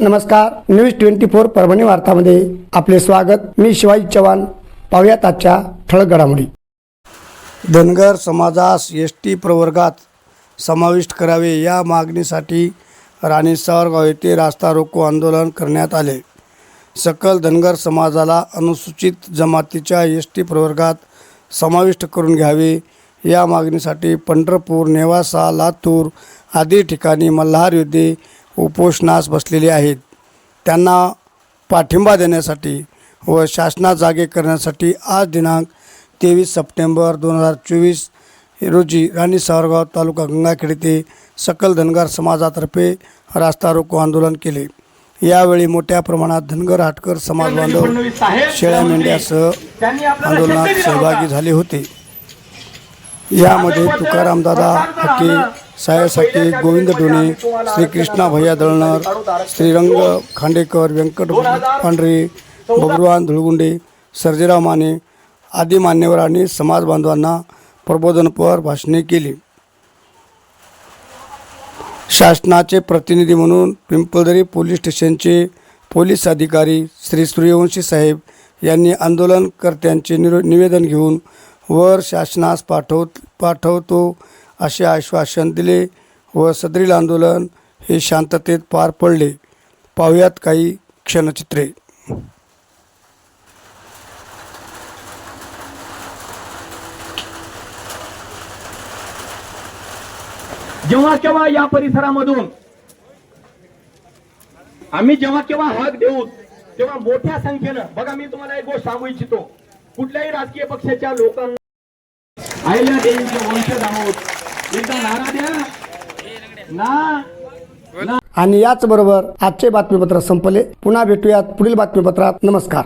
नमस्कार news twenty four Parbhani वार्तामध्ये आपले स्वागत. मी शिवाजी चव्हाण. पाहुयात आजच्या ठळक घडामोडी. धनगर समाजास एस टी प्रवर्गात समाविष्ट करावे या मागणीसाठी राणी सावरगाव येथे रास्ता रोको आंदोलन करण्यात आले. सकल धनगर समाजाला अनुसूचित जमातीच्या एस टी प्रवर्गात समाविष्ट करून घ्यावे. या मागणीसाठी पंढरपूर नेवासा लातूर आदी ठिकाणी मल्हार योद्धे उपोषणास बसलेले आहेत. त्यांना पाठिंबा देण्यासाठी व शासनात जागे करण्यासाठी आज दिनांक तेवीस सप्टेंबर दोन हजार चोवीस रोजी राणी सावरगाव तालुका गंगाखेड येथे सकल धनगर समाजातर्फे रास्ता रोको आंदोलन केले. यावेळी मोठ्या प्रमाणात धनगर हाटकर समाज बांधव शेळ्या मेंढ्यासह आंदोलनात सहभागी झाले होते. यामध्ये तुकाराम दादा हके हके गोविंद डोणे श्रीकृष्णा भैया दळणर श्रीरंग खांडेकर व्यंकट पांढरे बबरुवान धुळगुंडे सर्जेराव माने आदी मान्यवरांनी समाज बांधवांना प्रबोधनपर भाषणे केली. शासनाचे प्रतिनिधी म्हणून पिंपळदरी पोलीस स्टेशनचे पोलीस अधिकारी श्री सूर्यवंशी साहेब यांनी आंदोलनकर्त्यांचे निरो निवेदन घेऊन वर शासनास पाठव पाठवतो असे आश्वासन दिले व सदरील आंदोलन हे शांततेत पार पडले. पाहुयात काही क्षणचित्रे. जेव्हा केव्हा या परिसरामधून आम्ही जेव्हा केव्हा हाक देऊ तेव्हा मोठ्या संख्येनं बघा मी तुम्हाला एक गोष्ट सांगू इच्छितो. कुठल्याही राजकीय पक्षाच्या लोकांना आईला देवीचे वंशज आहोत एकदा नारा द्या. ना. आणि याचबरोबर आजचे बातमीपत्र संपले. पुन्हा भेटूयात पुढील बातमीपत्रात. नमस्कार.